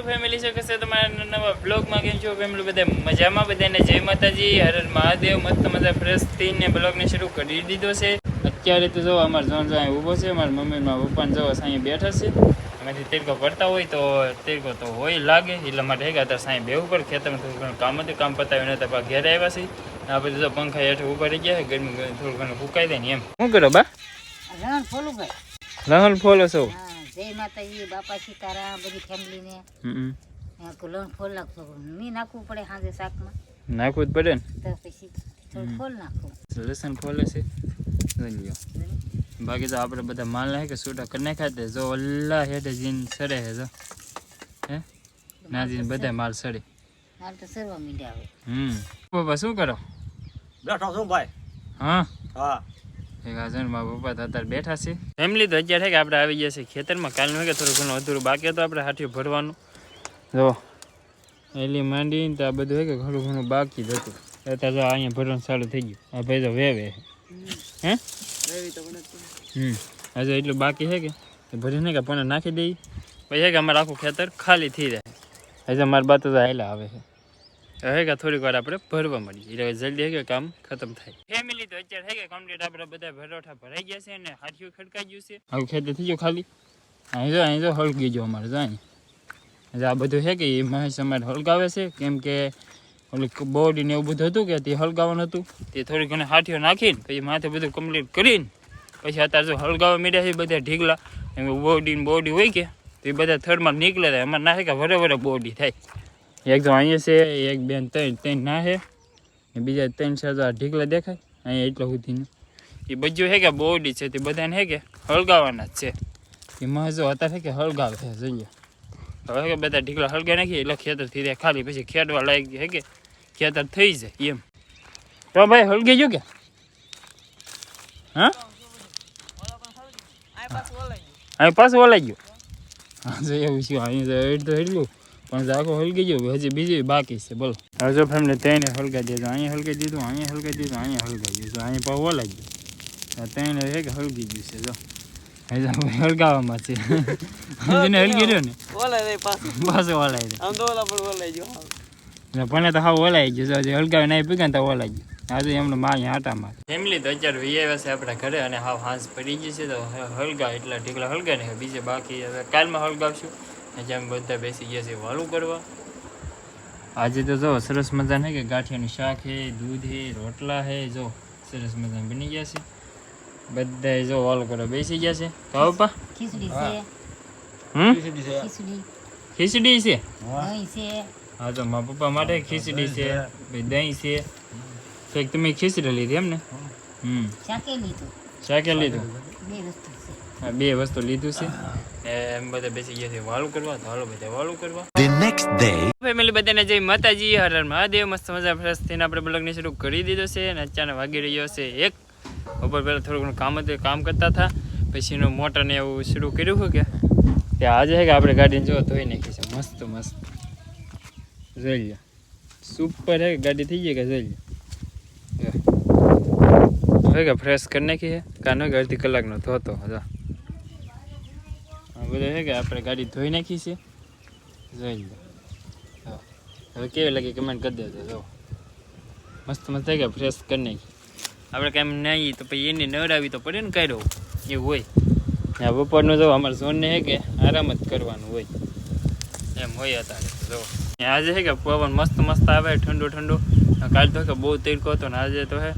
YouTube family છે કશે તમારા નવા બ્લોગમાં કેમ છો ફેમિલી બધા મજામાં? બધાને જય માતાજી. હર હર મહાદેવ. મસ્ત મજા ફ્રેશ થઈને બ્લોગને શરૂ કરી દીધો છે. અત્યારે તો જો અમારે જોન જો અહીં ઊભો છે મારા મમ્મી મારા પપ્પાને જો સાંઈ બેઠા છે. એમાંથી તેડકો પડતા હોય તો તેડકો તો હોય લાગે. એટલે માટે હે કે અત્યારે સાંઈ બેવું પડે ખેતરમાં થોડું ઘણું કામ હતું કામ પતાવીને પાછા ઘેર આવ્યા છે આ બધું જો પંખા હેઠળ ઊભા રહી ગયા ગરમી થોડું ઘણું ફૂકાઈ દે ને એમ. શું કરો બા? લહણ ફોલો છો? જય માતાજી બાપા સીતારામ બધી ફેમિલીને. હમ. લણ ફોલ નાખતો મી નાખવું પડે સાંજે શાકમાં. નાખવું જ પડે ને? તો પછી થોડું ફોલ નાખવું. લસણ ફોલે છે. લઈ બાકી તો આપણે બધા માલ નાખે કે છૂટા કરી નાખ્યા તે જો અલ્લા હેઠે જીન સડે હે જો. હે? ના જીન બધા માલ સડે. હાલ તો સરવા મીંડ્યા હોય. હમ. બાપા શું કરો? બેઠો છું ભાઈ. હા? હા. હાજર મારા પપ્પા તો અત્યારે બેઠા છે. ફેમિલી તો અત્યારે કે આપણે આવી ગયા છે ખેતરમાં. કાલનું કે થોડું ઘણું અધૂરું બાકી હતું આપણે હાથીઓ ભરવાનું. જો. એલી માંડીને તો આ બધું છે કે ઘણું ઘણું બાકી જ હતું. અત્યારે જો અહીંયા ભરવાનું ચાલુ થઈ ગયું. આ ભાઈ તો વેવે હે. હમ. હજુ એટલું બાકી છે કે? ભરીને કે પણ નાખી દઈ પછી કે અમારે આખું ખેતર ખાલી થઈ જાય. હજુ અમારી બાતો તો હાયલા આવે છે. કે થોડીક વાર આપણે ભરવા મળીએ. એટલે જલ્દી હે કે કામ ખતમ થાય. ફેમિલી તો અત્યારે કે કમ્પ્લીટ આપણે બધા ભરોઠા ભરાઈ ગયા છે અને હાથીઓ ખડકાઈ ગયું છે. હવે ખેતર થઈ ગયું ખાલી? અહીં જો અહીં જો હળગી ગયો અમારે જાય એટલે આ બધું છે કે એ મહેશ અમારે હળગાવે છે કેમ કે ઓલું બોડી ને એવું બધું હતું કે તે હળગાવવાનું હતું. તે થોડી ઘણી હાથીઓ નાખીને પછી માથે બધું કમ્પ્લીટ કરીને પછી અત્યારે જો હળગાવા મીડ્યા છે બધા ઢીગલા. એમ બોડી ને બોડી હોય કે તો એ બધા થર્ડમાં નીકળે થાય અમારે નાખે કે વરે વરે બોડી થાય. એક તો અહીંયા છે એક બેન ત્રણ ત્રણ ના છે. ને બીજા ત્રણ છે તો આ ઢીકલા દેખાય. અહીંયા એટલો સુધીનું. એ બધું છે કે બોડી છે તે બધાને છે કે હળગાવાના જ છે. એ મહજો અત્યારે છે કે હળગાવે છે જોઈએ. હવે કે બધા ઢીકલા હળગા નાખીએ એટલે ખેતર થઈ જાય ખાલી પછી ખેડવા લાયક છે કે ખેતર થઈ જાય એમ. તો ભાઈ હળગી ગયું કે? હા? અહીં પાછું ઓલાઈ ગયું. હા તો એવું છે અહીં તો હેડલું પણ આખું હલકી ગયું હજી બીજી બાકી છે બોલો. હજુ જો ફેમિલી તેને હલકાઈ દીધું અહીંયા હલકાઈ દીધું અહીંયા હલકાઈ દીધું અહીંયા હલકાઈ દીધું. તો અહીંયા પાછું ઓલાઈ ગયું. આ તેને છે કે હલકી ગયું છે જો. હલગાવામાં છે. જેને હલકી રહ્યો ને? ઓલાઈ પાછું. પાછું ઓલાઈ આમ તો ઓલા પણ ઓલાઈ ગયો પણ તો હાવ ઓલાઈ ગયું જો હજી હલગાવે નહીં પીગે ને તો ઓલાઈ ગયું. આજે એમને માં આટા માર ફેમિલી તો અત્યારે વી આવ્યા છે આપણા ઘરે અને હાવ હાંસ પડી ગઈ છે તો હલગા એટલા ઢીકલા હલગા ને બીજે બાકી હવે કાલમાં હલગાવશું આજે અમે બધા બેસી ગયા છે વાલું કરવા. આજે તો જો સરસ મજાને કે ગાંઠિયાનું શાક હે દૂધ હે રોટલા હે જો સરસ મજાના બની ગયા છે. બધા જો વાલું કરવા બેસી ગયા છે. કહો પા. ખીચડી છે. હમ? ખીચડી ખીચડી. છે? દહીં છે. હા તો મારા પપ્પા માટે ખીચડી છે ભાઈ દહીં છે. કંઈક તમે ખીચડી લીધી એમ ને? હમ. શાકે લીધું. શાકે લીધું? બે વસ્તુ છે. આ બે વસ્તુ લીધું છે. એમ બધા બેસી ગયા છે વાળું કરવા તો હાલો બધા વાળું કરવા. The next day. ફેમિલી બધાને જય માતાજી હર હર મહાદેવ મસ્ત મજા ફ્રેશ થઈને આપણે બ્લોગને શરૂ કરી દીધો છે અને અચાનક વાગી રહ્યો છે એક. ઉપર પહેલાં થોડું ઘણું કામ હતું કામ કરતા હતા. પછી એનું મોટર ને એવું શરૂ કર્યું હતું કે. તે આજે છે કે આપણે ગાડીને જો ધોઈ નાખી છે મસ્ત મસ્ત. જોઈ લો સુપર હે ગાડી થઈ ગઈ કે જોઈ લો હવે કે ફ્રેશ કરી નાખી છે. કાનો કે અડધી કલાકનો ધોતો હતો બધું છે કે આપણે ગાડી ધોઈ નાખી છે. જોઈ લો. હવે કેવી લાગી કમેન્ટ કરી દેજો, જો. મસ્ત મસ્ત થઈ ગયા ફ્રેશ કરી નાખી. આપણે કાંઈ નહીં તો પછી એને નવડાવી તો પડે ને કાઢો. એવું હોય. આ બપોરનું જો અમારે ઝોનને છે કે આરામ જ કરવાનું હોય. એમ હોય અત્યારે, જો. આજે છે કે પવન મસ્ત મસ્ત આવે, ઠંડુ ઠંડુ. કાલ તો કે બહુ તડકો હતો ને આજે તો હે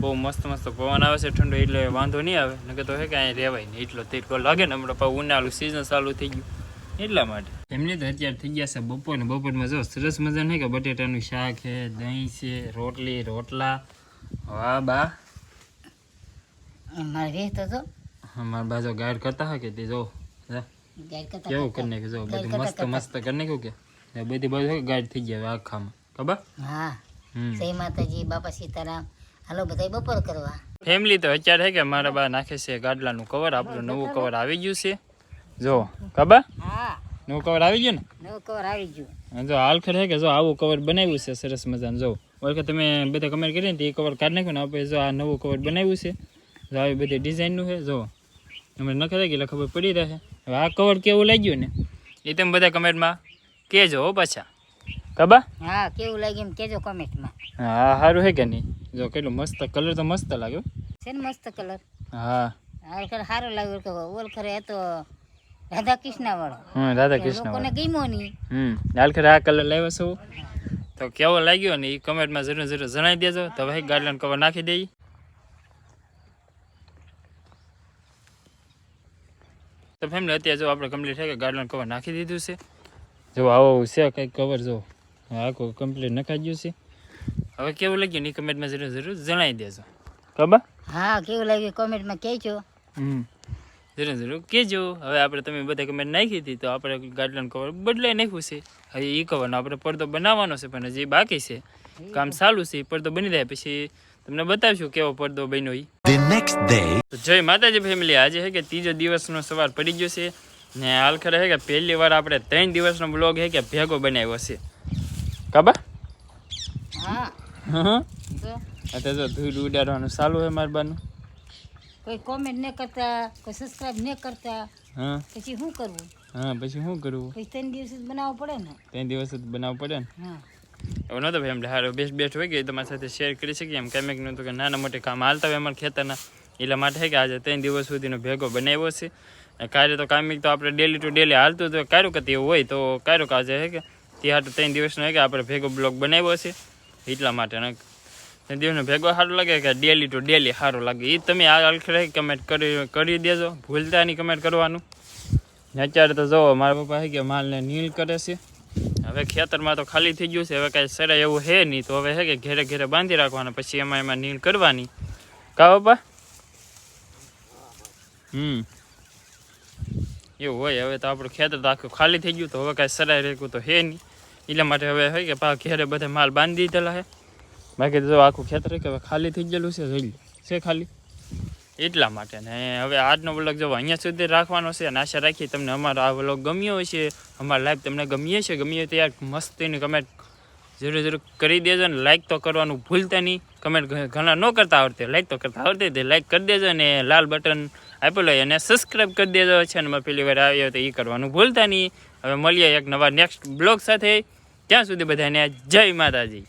બહુ મસ્ત મસ્ત પવન આવે છે ઠંડુ એટલે વાંધો નહીં આવે. નકે તો હે કે અહીંયા રહેવાય નહીં. એટલો તીરકો લાગે ને હમણાં પાછું ઉનાળું સિઝન ચાલુ થઈ ગયું. એટલા માટે. એમને તો અત્યારે થઈ ગયા છે બપોર ને બપોરમાં જો સરસ મજા નહીં કે બટેટાનું શાક છે દહીં છે રોટલી રોટલા. વાહ બા. મારે વેહ તો. બાજુ ગાઈડ કરતા હોય કે તે જો કેવું કરી નાખ્યું? જો બધું મસ્ત મસ્ત કરી નાખ્યું કે? બધી બાજુ ગાઈડ થઈ ગયા આખામાં. ખબર? હા. હમ. જય માતાજી બાપા સીતારામ. હાલો બધા બપોર કરવા. ફેમિલી તો અત્યારે છે કે મારા બા નાખે છે ગાડલાનું કવર આપણું નવું કવર આવી ગયું છે. જો કાબા હા. નવું કવર આવી ગયું ને? નવું કવર આવી ગયું. જો હાલખર ખરે કે જો આવું કવર બનાવ્યું છે સરસ મજાનું. જો ઓળખે તમે બધા કમેન્ટ કરી ને તે કવર કાઢી નાખ્યું ને આપણે જો આ નવું કવર બનાવ્યું છે. જો આવી બધી ડિઝાઇનનું છે જો. તમે નખાઈ ગઈ એટલે ખબર પડી રહે. હવે આ કવર કેવું લાગ્યું ને? એ તમે બધા કમેન્ટમાં કહેજો હો પાછા. કબા હા કેવું લાગ્યું એમ કેજો કોમેન્ટમાં હા સારું હે કે નહીં? જો કેટલું મસ્ત કલર તો મસ્ત લાગ્યો. છે ને મસ્ત કલર હા. હાલ ખરે સારો લાગ્યો કે ઓલ ખરે એ તો રાધા કૃષ્ણ વાળો હમ રાધા કૃષ્ણ લોકોને ગમ્યો નહીં. હમ હાલ ખરે આ કલર લાવ્યો છું. તો કેવો લાગ્યો ને એ કમેન્ટમાં જરૂર જરૂર જણાવી દેજો. તો ભાઈ ગાર્ડન કવર નાખી દઈએ તો ફેમિલી અત્યારે જો આપણે કમ્પ્લીટ થાય કે ગાર્ડન કવર નાખી દીધું છે. જો આવો છે કંઈક કવર જો. આખું કમ્પ્લીટ નખાઈ ગયું છે? હવે કેવું લાગ્યું ની કમેન્ટમાં જરૂર જરૂર જણાવી દેજો. ખબર? હા કેવું લાગ્યું? કોમેન્ટમાં કહેજો. હમ. જરૂર જરૂર કહેજો. હવે આપણે તમે બધા કમેન્ટ નાખી હતી તો આપણે ગાર્ડન કવર બદલાઈ નાખ્યું છે. હવે એ કવરનો આપણે પડદો બનાવવાનો છે પણ હજી બાકી છે. કામ ચાલુ છે એ પડદો બની જાય પછી તમને બતાવશું કેવો પડદો બન્યો એ નેક્સ્ટ ડે જય માતાજી ફેમિલી આજે છે કે ત્રીજો દિવસનો સવાર પડી ગયો છે. ને હાલ ખરે છે કે પહેલી વાર આપણે ત્રણ દિવસનો બ્લોગ છે કે ભેગો બનાવ્યો છે. કાબા? હા. હા તો? અત્યારે જો ધૂળ ઉડાડવાનું ચાલુ છે મારા બાનું. કોઈ કોમેન્ટ ન કરતા કોઈ સબસ્ક્રાઇબ ન કરતા. હા પછી શું કરવું? હા પછી શું કરવું? પછી ત્રણ દિવસ જ બનાવવું પડે ને? ત્રણ દિવસ જ બનાવવું પડે ને? હા. એવું નહોતો ભાઈ એમ હારો બેસ્ટ બેસ્ટ હોય કે તમારી સાથે શેર કરી શકીએ. એમ કેમેક નહોતું કે નાના મોટી કામ હાલતા હોય અમારા ખેતરના. એટલા માટે કે આજે ત્રણ દિવસ સુધીનો ભેગો બનાવ્યો છે. કાર્ય તો કામિક તો આપણે ડેલી ટુ ડેલી હાલતું તો કાર્યો કે એવું હોય તો કાર્યો આજે હે કે? તે હાટું ત્રણ દિવસનો કે આપણે ભેગો બ્લોગ બનાવ્યો છે. એટલા માટે અને ત્રણ દિવસનો ભેગો સારું લાગે કે ડેલી ટુ ડેલી સારું લાગે. એ તમે આ અલખરે કમેન્ટ કરી કરી દેજો. ભૂલતા નહીં કમેન્ટ કરવાનું. ને અત્યારે તો જુઓ મારા પપ્પા કે માલને નીલ કરે છે. હવે ખેતરમાં તો ખાલી થઈ ગયું છે. હવે કાંઈ સરાય એવું છે નહીં. તો હવે છે કે ઘેરે ઘેરે બાંધી રાખવાના. પછી એમાં એમાં નીલ કરવાની. કા પપ્પા? હમ. એવું હોય, હવે તો આપણું ખેતર તો આખું ખાલી થઈ ગયું, તો હવે કાંઈ સરાઈ રેકું તો છે નહીં. એટલા માટે હવે હોય કે પા ઘેરે બધે માલ બાંધી દીધેલા છે બાકી તો આખું ખેતર કે હવે ખાલી થઈ ગયેલું છે, જોઈ છે ખાલી? એટલા માટે ને. હવે આજનો વ્લોગ જો અહીંયા સુધી રાખવાનો છે અને આશા રાખીએ તમને અમારો આ વ્લોગ ગમ્યો હશે. અમારા લાઈફ તમને ગમીએ છે, ગમીએ તો યાર મસ્તીની કમેન્ટ જરૂર જરૂર કરી દેજો ને લાઇક તો કરવાનું ભૂલતા નહીં. કમેન્ટ ઘણા ન કરતા આવડતે લાઇક તો કરતા આવડતી, તે લાઇક કરી દેજો ને લાલ બટન આપેલો હોય અને સબસ્ક્રાઈબ કરી દેજો છે ને પેલી વાર આવ્યો તો એ કરવાનું ભૂલતા નહીં. હવે મળીએ એક નવા નેક્સ્ટ બ્લોગ સાથે. ત્યાં સુધી બધાને જય માતાજી.